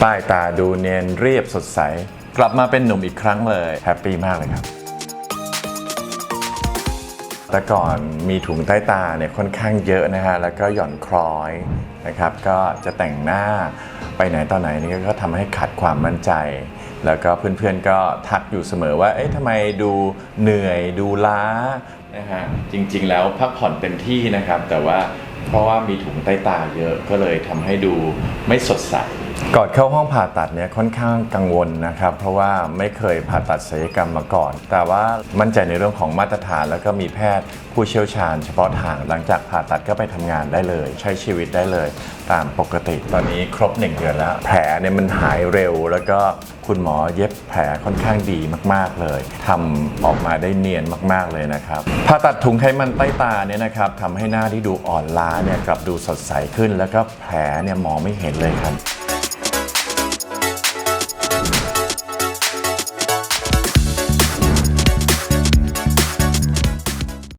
ใต้ตาดูเนียนเรียบสดใส กลับมาเป็นหนุ่มอีกครั้งเลย แฮปปี้มากเลยครับ แต่ก่อนมีถุงใต้ตาเนี่ยค่อนข้างเยอะนะฮะ แล้วก็หย่อนคล้อยนะครับ ก็จะแต่งหน้าไปไหนตอนไหนนี่ก็ทำให้ขาดความมั่นใจ แล้วก็เพื่อนๆก็ทักอยู่เสมอว่า เอ๊ะทำไมดูเหนื่อยดูล้านะฮะ จริงๆแล้วพักผ่อนเต็มที่นะครับ แต่ว่าเพราะว่ามีถุงใต้ตาเยอะก็เลยทำให้ดูไม่สดใส ก่อนเข้าห้องผ่าตัดเนี่ยค่อนข้างกังวลนะครับ เพราะว่าไม่เคยผ่าตัดศัลยกรรมมาก่อน แต่ว่ามั่นใจในเรื่องของมาตรฐาน แล้วก็มีแพทย์ผู้เชี่ยวชาญ เฉพาะทางหลังจากผ่าตัดก็ไปทำงานได้เลย ใช้ชีวิตได้เลย ตามปกติตอนนี้ครบหนึ่งเดือนแล้ว แผลเนี่ยมันหายเร็ว แล้วก็คุณหมอเย็บแผลค่อนข้างดีมาก ๆเลยทำออกมาได้เนียนมาก ๆเลยนะครับผ่าตัดถุงไขมันใต้ตาเนี่ยนะครับทำให้หน้าที่ดูอ่อนล้าเนี่ยกลับดูสดใสขึ้น แล้วก็แผลเนี่ยมองไม่เห็นเลยครับ